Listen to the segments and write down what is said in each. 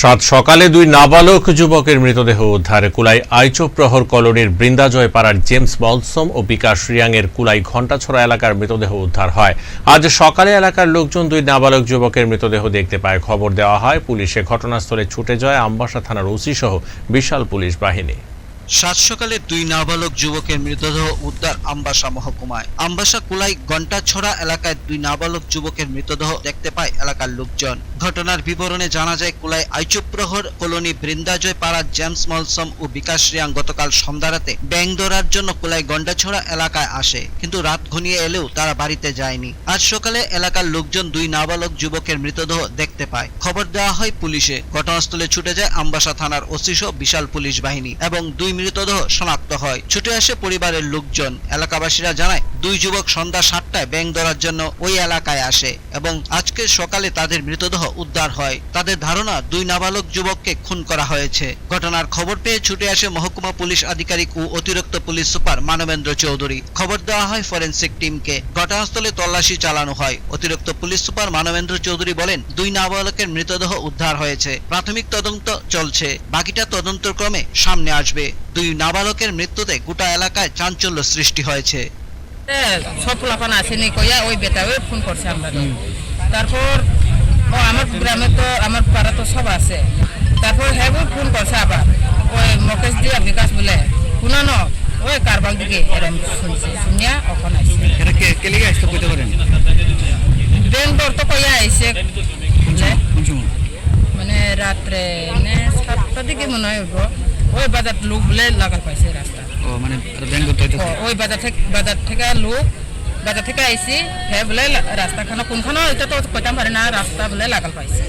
সাত সকালে দুই নাবালক যুবকের মৃতদেহ উদ্ধার। কুলাই আইচো প্রহর কলোনির বৃন্দাজয় পাড়ার জেমস বলসম ও বিকাশ রিয়াংয়ের কুলাই ঘণ্টাছড়া এলাকার মৃতদেহ উদ্ধার হয়। আজ সকালে এলাকার লোকজন দুই নাবালক যুবকের মৃতদেহ দেখতে পায়। খবর দেওয়া হয়, পুলিশে ঘটনাস্থলে ছুটে যায় আমবাসা থানার ওসি সহ বিশাল পুলিশ বাহিনী। সাত সকালে দুই নাবালক যুবকের মৃতদেহ উদ্ধার আমবাসা মহকুমায় আমবাসা কুলাই ঘণ্টাছড়া এলাকায় দুই নাবালক যুবকের মৃতদেহ দেখতে পায় এলাকার লোকজন। ঘটনার বিবরণে জানা যায়, কুলাই আইচুপ্রহর কলোনি বৃন্দাজয় পাড়া জেমস মলসম ও বিকাশ রিয়াং গতকাল সন্ধ্যারাতে ব্যাং ধরার জন্য কুলাই গন্ডাছড়া এলাকায় আসে, কিন্তু রাত ঘনিয়ে এলেও তারা বাড়িতে যায়নি। আজ সকালে এলাকার লোকজন দুই নাবালক যুবকের মৃতদেহ দেখতে পায়। খবর দেওয়া হয় পুলিশে। ঘটনাস্থলে ছুটে যায় আমবাসা থানার ওসি সহ বিশাল পুলিশ বাহিনী এবং দুই মৃতদেহ শনাক্ত হয়। ছুটে আসে পরিবারের লোকজন। এলাকাবাসীরা জানায়, দুই যুবক সন্ধ্যা সাতটায় ব্যাং ধরার জন্য ওই এলাকায় আসে এবং আজকে সকালে তাদের মৃতদেহ উদ্ধার হয়। তাদের ধারণা, দুই নাবালক যুবককে খুন করা হয়েছে। ঘটনার খবর পেয়ে ছুটে আসে মহকুমা পুলিশ আধিকারিক ও অতিরিক্ত পুলিশ সুপার মানবেন্দ্র চৌধুরী। খবর দেওয়া হয় ফরেনসিক টিমকে। ঘটনাস্থলে তল্লাশি চালানো হয়। অতিরিক্ত পুলিশ সুপার মানবেন্দ্র চৌধুরী বলেন, দুই নাবালকের মৃতদেহ উদ্ধার হয়েছে। প্রাথমিক তদন্ত চলছে। বাকিটা তদন্তক্রমে সামনে আসবে। দুই নাবালকের মৃত্যুতে গোটা এলাকায় চাঞ্চল্য সৃষ্টি হয়েছে। সব পোলাপান আসেনি কইয়া ওই বেটা ওই ফোন করছে আমরা তারপর ও আমার গ্রামে তো আমার পাড়া তো সব আছে। তারপর হ্যাঁ ফোন করছে আবার। ওই মুকেশ দিয়া বিকাশ বলে শুনো ন ওই কারবাল দিকে এরম শুনছে। শুনিয়া ওখানে আসছে। এটা কে কে লিগে আসতে কইতে পারেন? বেঙ্গলোর তো কইয়া আইছে। মানে রাত্রে মানে সাতটা দিকে মনে হয় উঠবো ওই বাজার লোক বলে লাগাল পাইছে রাস্তা। ও মানে ও, ওই বাজার থেকে বাজার থেকে লোক বাজার থেকে আইসি হ্যাঁ বলে রাস্তাখানো কোনখানো? এটা তো কইতাম পারে না রাস্তা বলে লাগাল পাইছে।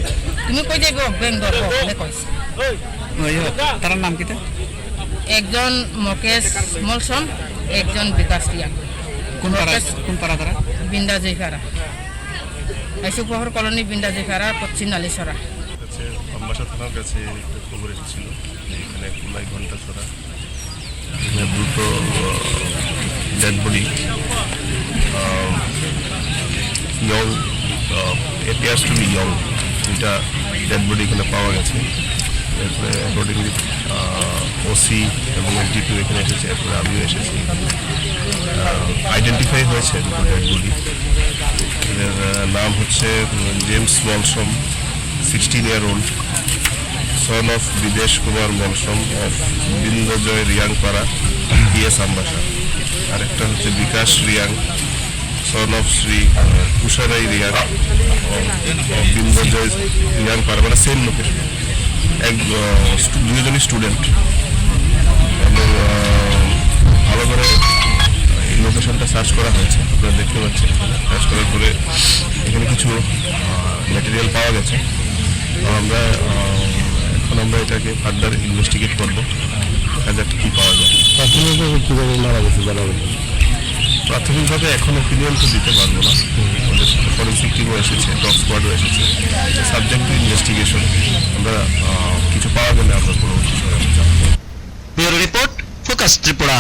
তুমি কই যাইব? বেঙ্গল বলে কইছে। তার নাম কিটা একজন মুকেশ মলসম একজন বিকাশ রিয়া কোন পাড়া কোন পাড়া তারা? বিন্দা জৈফারা আইসুপহর কলোনি বিন্দা জৈফারা পশ্চিম নালিশরা। আমবাসা থানার কাছে একটা খবর এসেছিল এখানে কুলাই ঘণ্টা ছড়া এখানে দুটো dead body young appears to young দুইটা ডেড বডি এখানে পাওয়া গেছে। এরপরে অ্যাকর্ডিংলি ওসি এবং এসডিপিও এখানে এসেছে এরপরে আমিও এসেছি। আইডেন্টিফাই হয়েছে ডেড বডি আহ, নাম হচ্ছে James Malsom sixteen year old son of Bidesh Kumar Malsom of Bindajoy Riangpara PS Ambassa আরেকটা হচ্ছে Bikash Reang son of Shri ah, Kusharai Riang Bindajoy রিয়াংপাড়া মানে সেম লোকেশন এক দুজনই স্টুডেন্ট এবং ভালো করে এই লোকেশনটা সার্চ করা হয়েছে আপনারা দেখতে পাচ্ছেন। সার্চ করার পরে এখানে কিছু ম্যাটেরিয়াল পাওয়া গেছে। আমরা এটাকে ফার্দার ইনভেস্টিগেট করব। দেখা যাক কী পাওয়া যায়। প্রাথমিকভাবে কীভাবে মারা গেছে জানাবেন প্রাথমিকভাবে এখন ওপিনিয়ন তো দিতে পারব না। আমাদের ফরেন্সিক টিমও এসেছে ডগ স্কোয়াডও এসেছে। সাবজেক্ট টু ইনভেস্টিগেশন আমরা কিছু পাওয়া গেলে আমরা কোনো কিছু রিপোর্ট ফোকাস ত্রিপুরা।